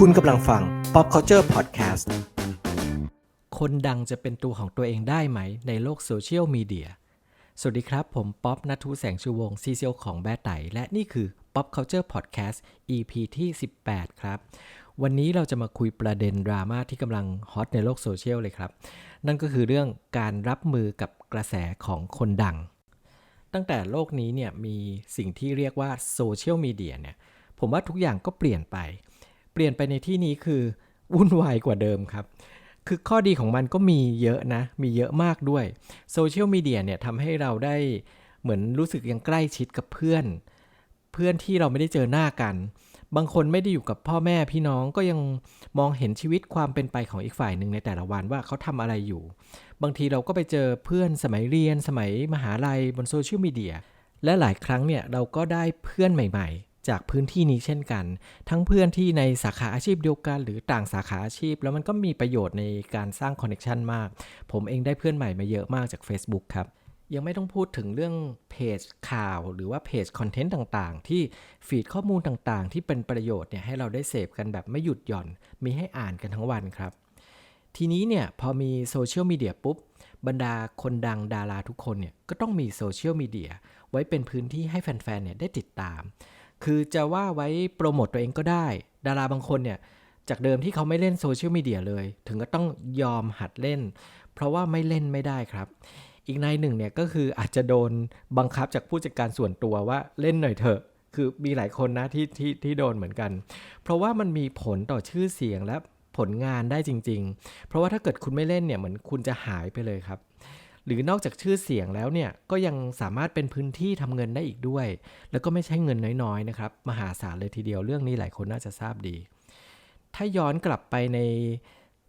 คุณกำลังฟัง Pop Culture Podcast คนดังจะเป็นตัวของตัวเองได้ไหม ในโลกโซเชียลมีเดีย สวัสดีครับ ผมป๊อปนัทูแสงชูวงศ์ซีเซียวของแบดไตและนี่คือ Pop Culture Podcast EP ที่ 18 ครับ วันนี้เราจะมาคุยประเด็นดราม่าที่กำลังฮอตในโลกโซเชียลเลยครับ นั่นก็คือเรื่องการรับมือกับกระแสของคนดัง ตั้งแต่โลกนี้เนี่ยมีสิ่งที่เรียกว่าโซเชียลมีเดียเนี่ย ผมว่าทุกอย่างก็เปลี่ยนไป เปลี่ยนไปในที่นี้คือวุ่นวายกว่าเดิมครับ คือข้อดีของมันก็มีเยอะนะ มีเยอะมากด้วยโซเชียลมีเดียเนี่ยทำให้เราได้เหมือนรู้สึกยังใกล้ชิดกับเพื่อน เพื่อนที่เราไม่ได้เจอหน้ากัน บางคนไม่ได้อยู่กับพ่อแม่พี่น้องก็ยังมองเห็นชีวิตความเป็นไปของอีกฝ่ายหนึ่งในแต่ละวันว่าเขาทำอะไรอยู่ บางทีเราก็ไปเจอเพื่อนสมัยเรียน สมัยมหาลัยบนโซเชียลมีเดียและหลายครั้งเนี่ยเราก็ได้เพื่อนใหม่ ๆ จากพื้นที่นี้เช่นกัน ทั้งเพื่อนที่ในสาขาอาชีพเดียวกัน หรือต่างสาขาอาชีพ แล้วมันก็มีประโยชน์ในการสร้างคอนเน t ชันมาก ผมเองได้เพื่อนใหม่มาเยอะมากจาก Facebook ครับยังไม่ต้องพูดถึงเรื่องเพจข่าวหรือว่าเพจคอนเทนต์ต่างๆ ที่ฟีดข้อมูลต่างๆ ที่เป็นประโยชน์เนี่ยให้เราได้เสพกันแบบไม่หยุดหย่อน มีให้อ่านกันทั้งวันครับ ทีนี้เนี่ยพอมีโซเชียลมีเดียปุ๊บ บรรดาคนดังดาราทุกคนเนี่ยก็ต้องมีโซเชียลมีเดียไว้เป็นพื้นที่ให้แฟนๆเนี่ยได้ติดตาม คือจะว่าไว้โปรโมตตัวเองก็ได้ ดาราบางคนเนี่ย จากเดิมที่เขาไม่เล่นโซเชียลมีเดียเลย ถึงก็ต้องยอมหัดเล่น เพราะว่าไม่เล่นไม่ได้ครับ อีกนายหนึ่งเนี่ยก็คืออาจจะโดนบังคับจากผู้จัดการส่วนตัวว่าเล่นหน่อยเถอะ คือมีหลายคนนะที่ที่ที่โดนเหมือนกัน เพราะว่ามันมีผลต่อชื่อเสียงและผลงานได้จริง ๆ เพราะว่าถ้าเกิดคุณไม่เล่นเนี่ยเหมือนคุณจะหายไปเลยครับ หรือนอกจากชื่อเสียงแล้วเนี่ยก็ยังสามารถเป็นพื้นที่ทำเงินได้อีกด้วย แล้วก็ไม่ใช่เงินน้อยๆนะครับมหาศาลเลยทีเดียวเรื่องนี้หลายคนน่าจะทราบดี ถ้าย้อนกลับไปใน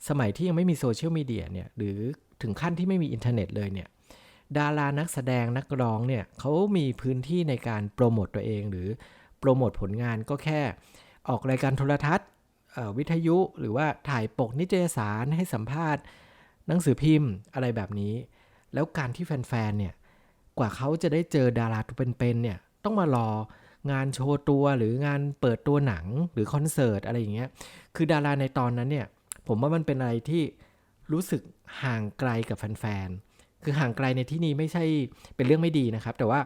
สมัยที่ยังไม่มีโซเชียลมีเดียเนี่ยหรือถึงขั้นที่ไม่มีอินเทอร์เน็ตเลยเนี่ยดารานักแสดงนักร้องเนี่ยเขามีพื้นที่ในการโปรโมตตัวเอง หรือโปรโมทผลงานก็แค่ออกรายการโทรทัศน์วิทยุ หรือว่าถ่ายปกนิตยสารให้สัมภาษณ์ หนังสือพิมพ์อะไรแบบนี้ แล้วการที่แฟนๆเนี่ยกว่าเขาจะได้เจอดาราตัวเป็นๆเนี่ยต้องมารองานโชว์ตัวหรืองานเปิดตัวหนังหรือคอนเสิร์ตอะไรอย่างเงี้ยคือดาราในตอนนั้นเนี่ยผมว่ามันเป็นอะไรที่รู้สึกห่างไกลกับแฟนๆคือห่างไกลในที่นี้ไม่ใช่เป็นเรื่องไม่ดีนะครับ แต่ว่า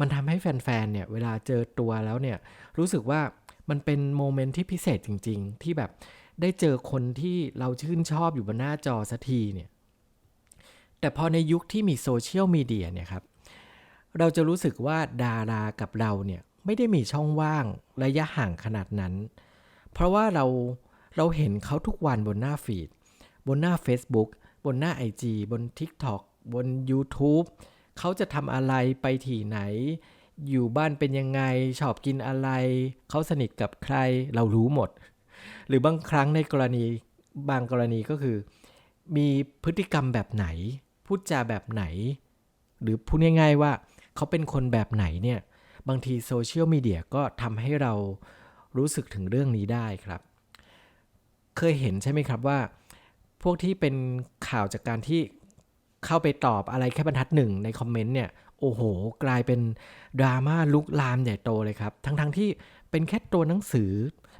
มันทำให้แฟนๆเนี่ยเวลาเจอตัวแล้วเนี่ยรู้สึกว่ามันเป็นโมเมนต์ที่พิเศษจริง ๆ ที่แบบได้เจอคนที่เราชื่นชอบอยู่บนหน้าจอสักทีเนี่ย แต่พอในยุคที่มีโซเชียลมีเดียเนี่ยครับ เราจะรู้สึกว่าดารากับเราเนี่ยไม่ได้มีช่องว่างระยะห่างขนาดนั้น เพราะว่าเราเราเห็นเขาทุกวันบนหน้าฟีด บนหน้า Facebook บนหน้า IG บน TikTok บน YouTube เขาจะทำอะไรไปที่ไหน อยู่บ้านเป็นยังไง ชอบกินอะไร เขาสนิทกับใครเรารู้หมด หรือบางครั้งในกรณีบางกรณีก็คือ มีพฤติกรรมแบบไหน พูดจาแบบไหน หรือพูดง่ายๆว่าเขาเป็นคนแบบไหนเนี่ย บางทีโซเชียลมีเดียก็ทำให้เรารู้สึกถึงเรื่องนี้ได้ครับ เคยเห็นใช่ไหมครับว่า พวกที่เป็นข่าวจากการที่เข้าไปตอบอะไรแค่บรรทัดหนึ่งในคอมเมนต์เนี่ย โอ้โห กลายเป็นดราม่าลุกลามใหญ่โตเลยครับ ทั้งๆทที่เป็นแค่ตัวหนังสือ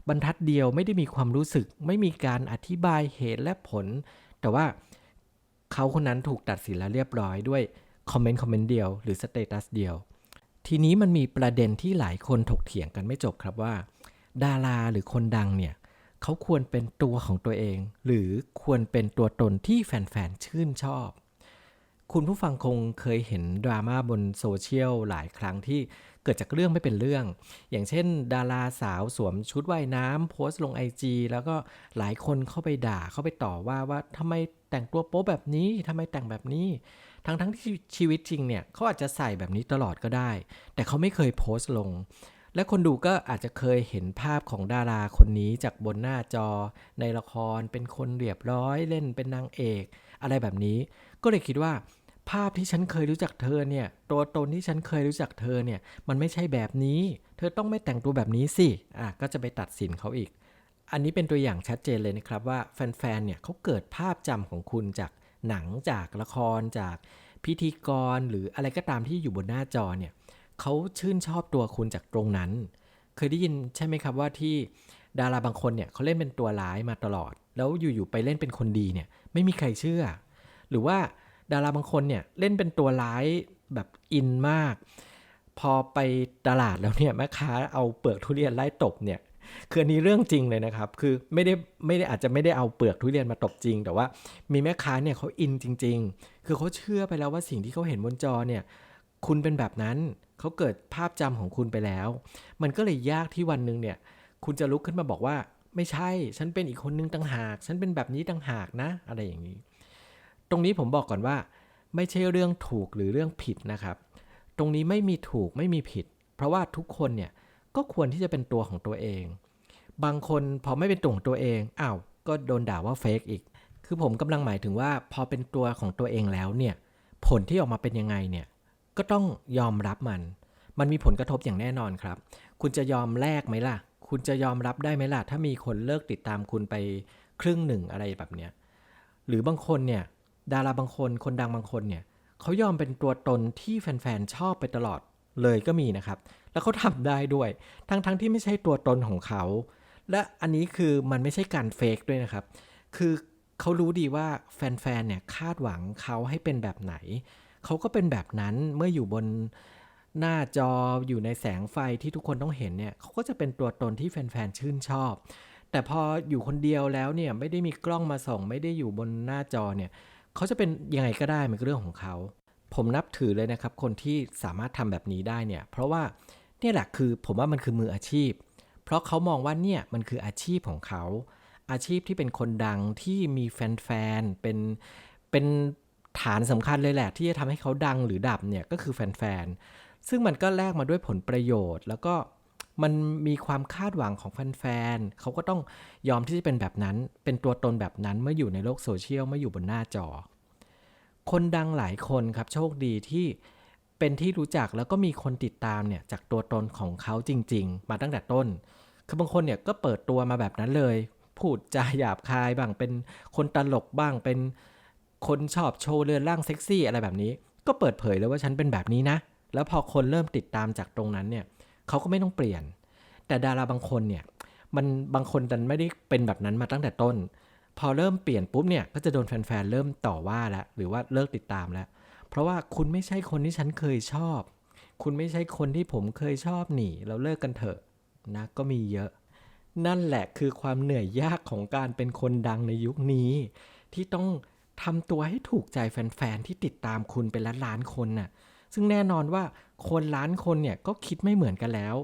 บรรทัดเดียวไม่ได้มีความรู้สึก ไม่มีการอธิบายเหตุและผล แต่ว่า เขาคนนั้นถูกตัดสินแล้วเรียบร้อยด้วยคอมเมนต์คอมเมนต์เดียวหรือสเตตัสเดียว ทีนี้มันมีประเด็นที่หลายคนถกเถียงกันไม่จบครับว่า ดาราหรือคนดังเนี่ยเขาควรเป็นตัวของตัวเอง หรือควรเป็นตัวตนที่แฟนๆชื่นชอบ คุณผู้ฟังคงเคยเห็นดราม่าบนโซเชียลหลายครั้งที่เกิดจากเรื่องไม่เป็นเรื่อง อย่างเช่น ดาราสาวสวมชุดว่ายน้ำโพสต์ลง IG แล้วก็หลายคนเข้าไปด่าเข้าไปต่อว่าว่าทำไม แต่งตัวโป๊แบบนี้ทำไมแต่งแบบนี้ ทั้งทั้งที่ชีวิตจริงเนี่ยเขาอาจจะใส่แบบนี้ตลอดก็ได้ แต่เขาไม่เคยโพสต์ลง และคนดูก็อาจจะเคยเห็นภาพของดาราคนนี้จากบนหน้าจอ ในละครเป็นคนเรียบร้อยเล่นเป็นนางเอก อะไรแบบนี้ ก็เลยคิดว่าภาพที่ฉันเคยรู้จักเธอเนี่ย ตัวตนที่ฉันเคยรู้จักเธอเนี่ย มันไม่ใช่แบบนี้ เธอต้องไม่แต่งตัวแบบนี้สิ อะ ก็จะไปตัดสินเขาอีก อันนี้เป็นตัวอย่างชัดเจนเลยนะครับว่าแฟนๆ เนี่ยเขาเกิดภาพจำของคุณจากหนังจากละครจากพิธีกรหรืออะไรก็ตามที่อยู่บนหน้าจอเนี่ยเขาชื่นชอบตัวคุณจากตรงนั้น เคยได้ยินใช่ไหมครับว่าที่ดาราบางคนเนี่ยเขาเล่นเป็นตัวร้ายมาตลอด แล้วอยู่ๆไปเล่นเป็นคนดีเนี่ยไม่มีใครเชื่อ หรือว่าดาราบางคนเนี่ยเล่นเป็นตัวร้ายแบบอินมาก พอไปตลาดแล้วเนี่ยแม่ค้าเอาเปลือกทุเรียนไล่ตบเนี่ย คืออันนี้เรื่องจริงเลยนะครับ คือไม่ได้ไม่ได้อาจจะไม่ได้เอาเปลือกทุเรียนมาตบจริง แต่ว่ามีแม่ค้าเนี่ยเขาอินจริง ๆ คือเขาเชื่อไปแล้วว่าสิ่งที่เขาเห็นบนจอเนี่ย คุณเป็นแบบนั้นเขาเกิดภาพจำของคุณไปแล้ว มันก็เลยยากที่วันหนึ่งเนี่ย คุณจะลุกขึ้นมาบอกว่า ไม่ใช่ ฉันเป็นอีกคนนึงต่างหาก ฉันเป็นแบบนี้ต่างหากนะ อะไรอย่างนี้ ตรงนี้ผมบอกก่อนว่า ไม่ใช่เรื่องถูกหรือเรื่องผิดนะครับ ตรงนี้ไม่มีถูกไม่มีผิด เพราะว่าทุกคนเนี่ย ก็ควรที่จะเป็นตัวของตัวเอง บางคนพอไม่เป็นตัวของตัวเองอ้าวก็โดนด่าว่าเฟกอีก คือผมกำลังหมายถึงว่าพอเป็นตัวของตัวเองแล้วเนี่ยผลที่ออกมาเป็นยังไงเนี่ยก็ต้องยอมรับมัน มันมีผลกระทบอย่างแน่นอนครับ คุณจะยอมแลกไหมล่ะ คุณจะยอมรับได้ไหมล่ะ ถ้ามีคนเลิกติดตามคุณไปครึ่งหนึ่งอะไรแบบเนี้ย หรือบางคนเนี่ยดาราบางคนคนดังบางคนเนี่ยเขายอมเป็นตัวตนที่แฟนๆชอบไปตลอด เลยก็มีนะครับ แล้วเขาทำได้ด้วย ทั้งๆทที่ไม่ใช่ตัวตนของเขา และอันนี้คือมันไม่ใช่การเฟกด้วยนะครับ คือเขารู้ดีว่าแฟนๆเนี่ยคาดหวังเขาให้เป็นแบบไหน เขาก็เป็นแบบนั้นเมื่ออยู่บนหน้าจออยู่ในแสงไฟที่ทุกคนต้องเห็นเนี่ยเขาก็จะเป็นตัวตนที่แฟนๆชื่นชอบ แต่พออยู่คนเดียวแล้วเนี่ยไม่ได้มีกล้องมาส่อง ไม่ได้อยู่บนหน้าจอเนี่ยเขาจะเป็นยังไงก็ได้มันก็เรื่องของเขา ผมนับถือเลยนะครับ คนที่สามารถทำแบบนี้ได้เนี่ย เพราะว่าเนี่ยแหละคือผมว่ามันคือมืออาชีพ เพราะเขามองว่าเนี่ยมันคืออาชีพของเขา อาชีพที่เป็นคนดังที่มีแฟนๆ เป็นเป็นฐานสำคัญเลยแหละ ที่จะทำให้เขาดังหรือดับเนี่ยก็คือแฟนๆ ซึ่งมันก็แลกมาด้วยผลประโยชน์ แล้วก็มันมีความคาดหวังของแฟนๆ เขาก็ต้องยอมที่จะเป็นแบบนั้น เป็นตัวตนแบบนั้นเมื่ออยู่ในโลกโซเชียลเมื่ออยู่บนหน้าจอ คนดังหลายคนครับโชคดีที่เป็นที่รู้จักแล้วก็มีคนติดตามเนี่ยจากตัวตนของเขาจริง ๆ มาตั้งแต่ต้น คือบางคนเนี่ยก็เปิดตัวมาแบบนั้นเลย พูดจาหยาบคายบ้างเป็นคนตลกบ้างเป็นคนชอบโชว์เรือนร่างเซ็กซี่อะไรแบบนี้ ก็เปิดเผยเลยว่าฉันเป็นแบบนี้นะ แล้วพอคนเริ่มติดตามจากตรงนั้นเนี่ยเขาก็ไม่ต้องเปลี่ยน แต่ดาราบางคนเนี่ยมันบางคนดันไม่ได้เป็นแบบนั้นมาตั้งแต่ต้น พอเริ่มเปลี่ยนปุ๊บเนี่ยก็จะโดนแฟนๆเริ่มต่อว่าแล้วหรือว่าเลิกติดตามแล้ว เพราะว่าคุณไม่ใช่คนที่ฉันเคยชอบ คุณไม่ใช่คนที่ผมเคยชอบหนีเราเลิกกันเถอะนะก็มีเยอะ นั่นแหละคือความเหนื่อยยากของการเป็นคนดังในยุคนี้ ที่ต้องทำตัวให้ถูกใจแฟนๆที่ติดตามคุณเป็นล้านล้านๆคนน่ะซึ่งแน่นอนว่าคนล้านคนเนี่ยก็คิดไม่เหมือนกันแล้ว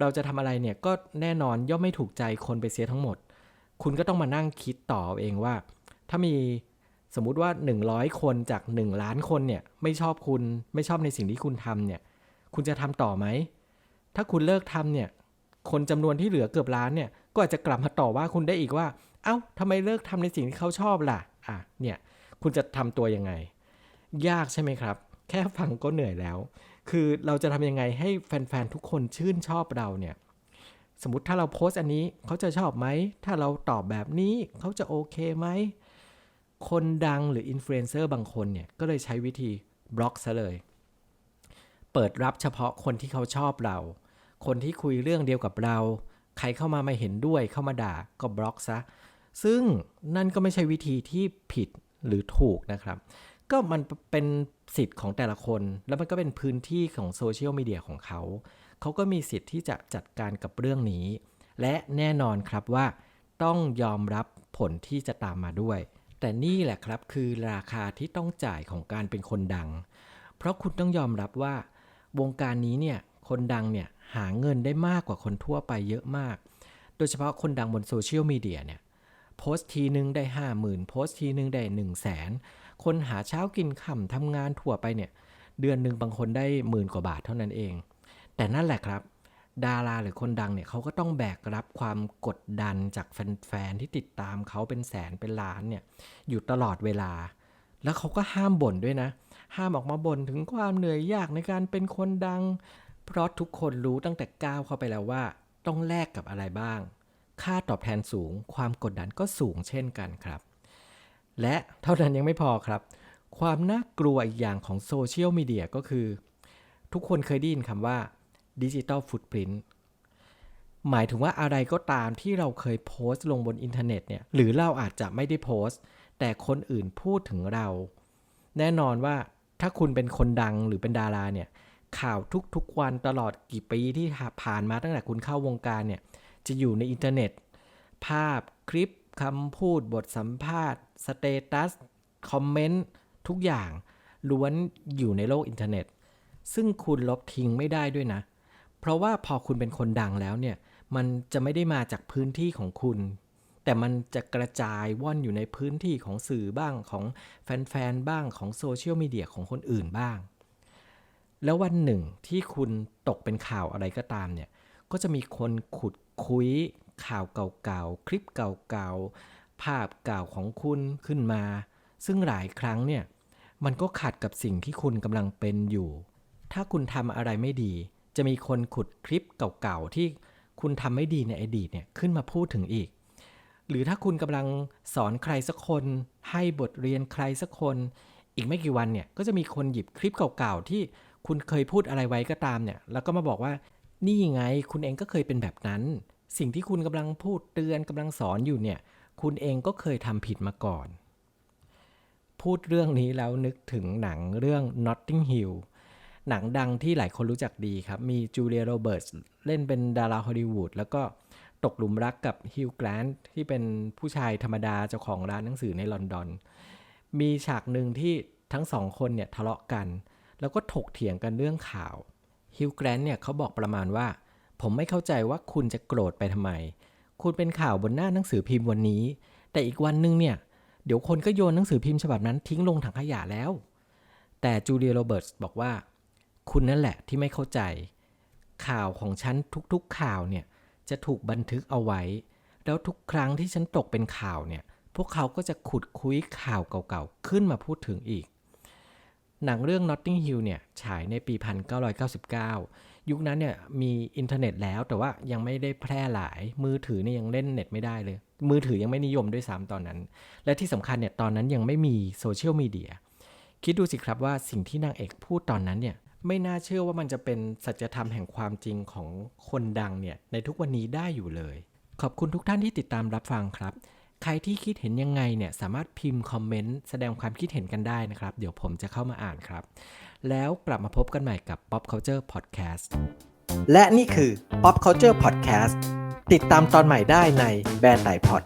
เราจะทำอะไรเนี่ยก็แน่นอนย่อมไม่ถูกใจคนไปเสียทั้งหมด คุณก็ต้องมานั่งคิดต่อเองว่า ถ้ามีสมมุติว่า 100 คนจาก 1 ล้านคนเนี่ยไม่ชอบคุณไม่ชอบในสิ่งที่คุณทำเนี่ย คุณจะทำต่อไหม ถ้าคุณเลิกทำเนี่ย คนจำนวนที่เหลือเกือบล้านเนี่ย ก็อาจจะกลับมาต่อว่าคุณได้อีกว่า เอ้าทำไมเลิกทำในสิ่งที่เขาชอบล่ะ อะ เนี่ย คุณจะทำตัวยังไง ยากใช่ไหมครับ แค่ฟังก็เหนื่อยแล้ว คือเราจะทำยังไงให้แฟนๆทุกคนชื่นชอบเราเนี่ย สมมติถ้าเราโพสต์อันนี้เขาจะชอบไหม ถ้าเราตอบแบบนี้เขาจะโอเคไหม คนดังหรืออินฟลูเอนเซอร์บางคนเนี่ย ก็เลยใช้วิธีบล็อกซะเลย เปิดรับเฉพาะคนที่เขาชอบเรา คนที่คุยเรื่องเดียวกับเรา ใครเข้ามาไม่เห็นด้วยเข้ามาด่าก็บล็อกซะ ซึ่งนั่นก็ไม่ใช่วิธีที่ผิดหรือถูกนะครับ ก็มันเป็นสิทธิ์ของแต่ละคน แล้วมันก็เป็นพื้นที่ของโซเชียลมีเดียของเขา เขาก็มีสิทธิ์ที่จะจัดการกับเรื่องนี้ และแน่นอนครับว่า ต้องยอมรับผลที่จะตามมาด้วย แต่นี่แหละครับคือราคาที่ต้องจ่ายของการเป็นคนดัง เพราะคุณต้องยอมรับว่า วงการนี้เนี่ยคนดังเนี่ยหาเงินได้มากกว่าคนทั่วไปเยอะมาก โดยเฉพาะคนดังบนโซเชียลมีเดียเนี่ยโพสต์ทีนึงได้ห้าหมื่นโพสต์ทีนึงได้หนึ่งแสนคนหาเช้ากินค่ำทำงานทั่วไปเนี่ยเดือนหนึ่งบางคนได้หมื่นกว่าบาทเท่านั้นเอง แต่นั่นแหละครับ ดาราหรือคนดังเนี่ยเขาก็ต้องแบกรับความกดดันจากแฟนๆที่ติดตามเขาเป็นแสนเป็นล้านเนี่ยอยู่ตลอดเวลา แล้วเขาก็ห้ามบ่นด้วยนะ ห้ามออกมาบ่นถึงความเหนื่อยยากในการเป็นคนดัง เพราะทุกคนรู้ตั้งแต่ก้าวเข้าไปแล้วว่า ต้องแลกกับอะไรบ้าง ค่าตอบแทนสูง ความกดดันก็สูงเช่นกันครับ และเท่านั้นยังไม่พอครับความน่ากลัวอีกอย่างของโซเชียลมีเดียก็คือ ทุกคนเคยได้ยินคำว่า ดิจิ t a ลฟุตปริน t หมายถึงว่าอะไรก็ตามที่เราเคยโพสต์ลงบนอินเทอร์เน็ตเนี่ยหรือเราอาจจะไม่ได้โพสต์ แต่คนอื่นพูดถึงเรา แน่นอนว่าถ้าคุณเป็นคนดังหรือเป็นดาราเนี่ยข่าวทุกๆวันตลอดกี่ปีที่ผ่านมาตั้งแต่คุณเข้าวงการเนี่ยจะอยู่ในอินเทอร์เน็ต ภาพคลิปคำพูดบทสัมภาษณ์ สเตตัส คอมเมนต์ ทุกอย่างล้วนอยู่ในโลกอินเทอร์เน็ต ซึ่งคุณลบทิ้งไม่ได้ด้วยนะเพราะว่าพอคุณเป็นคนดังแล้วเนี่ย มันจะไม่ได้มาจากพื้นที่ของคุณ แต่มันจะกระจายว่อนอยู่ในพื้นที่ของสื่อบ้างของแฟนๆบ้างของโซเชียลมีเดียของคนอื่นบ้าง แล้ววันหนึ่งที่คุณตกเป็นข่าวอะไรก็ตามเนี่ย ก็จะมีคนขุดคุยข่าวเก่าๆ คลิปเก่าๆ ภาพเก่าของคุณขึ้นมา ซึ่งหลายครั้งเนี่ย มันก็ขัดกับสิ่งที่คุณกำลังเป็นอยู่ ถ้าคุณทำอะไรไม่ดี จะมีคนขุดคลิปเก่าๆที่คุณทำไม่ดีในอดีตเนี่ยขึ้นมาพูดถึงอีก หรือถ้าคุณกำลังสอนใครสักคน ให้บทเรียนใครสักคน อีกไม่กี่วันเนี่ยก็จะมีคนหยิบคลิปเก่าๆที่คุณเคยพูดอะไรไว้ก็ตามเนี่ย แล้วก็มาบอกว่านี่ไงคุณเองก็เคยเป็นแบบนั้น สิ่งที่คุณกำลังพูดเตือนกำลังสอนอยู่เนี่ย คุณเองก็เคยทำผิดมาก่อน พูดเรื่องนี้แล้วนึกถึงหนังเรื่อง Notting Hill หนังดังที่หลายคนรู้จักดีครับ มีจูเลียโรเบิร์ตส์เล่นเป็นดาราฮอลลีวูดแล้วก็ตกหลุมรักกับฮิวแกรนท์ที่เป็นผู้ชายธรรมดาเจ้าของร้านหนังสือในลอนดอน มีฉากหนึ่งที่ทั้งสองคนเนี่ยทะเลาะกัน แล้วก็ถกเถียงกันเรื่องข่าวฮิวแกรนท์เนี่ยเขาบอกประมาณว่า ผมไม่เข้าใจว่าคุณจะโกรธไปทำไม คุณเป็นข่าวบนหน้าหนังสือพิมพ์วันนี้ แต่อีกวันนึงเนี่ยเดี๋ยวคนก็โยนหนังสือพิมพ์ฉบับนั้นทิ้งลงถังขยะแล้ว แต่จูเลียโรเบิร์ตส์บอกว่า คุณนั่นแหละที่ไม่เข้าใจ ข่าวของฉันทุกๆข่าวเนี่ยจะถูกบันทึกเอาไว้ แล้วทุกครั้งที่ฉันตกเป็นข่าวเนี่ยพวกเขาก็จะขุดคุยข่าวเก่าๆ ขึ้นมาพูดถึงอีก หนังเรื่อง Notting Hill เนี่ยฉายในปี 1999 ยุคนั้นเนี่ยมีอินเทอร์เน็ตแล้วแต่ว่ายังไม่ได้แพร่หลาย มือถือเนี่ยยังเล่นเน็ตไม่ได้เลย มือถือยังไม่นิยมด้วยซ้ำตอนนั้น และที่สำคัญเนี่ยตอนนั้นยังไม่มีโซเชียลมีเดีย คิดดูสิครับว่าสิ่งที่นางเอกพูดตอนนั้นเนี่ย ไม่น่าเชื่อว่ามันจะเป็นสัจธรรมแห่งความจริงของคนดังเนี่ยในทุกวันนี้ได้อยู่เลย ขอบคุณทุกท่านที่ติดตามรับฟังครับ ใครที่คิดเห็นยังไงเนี่ยสามารถพิมพ์คอมเมนต์แสดงความคิดเห็นกันได้นะครับ เดี๋ยวผมจะเข้ามาอ่านครับ แล้วกลับมาพบกันใหม่กับ Pop Culture Podcast และนี่คือ Pop Culture Podcast ติดตามตอนใหม่ได้ในแบรนด์ไต่พอด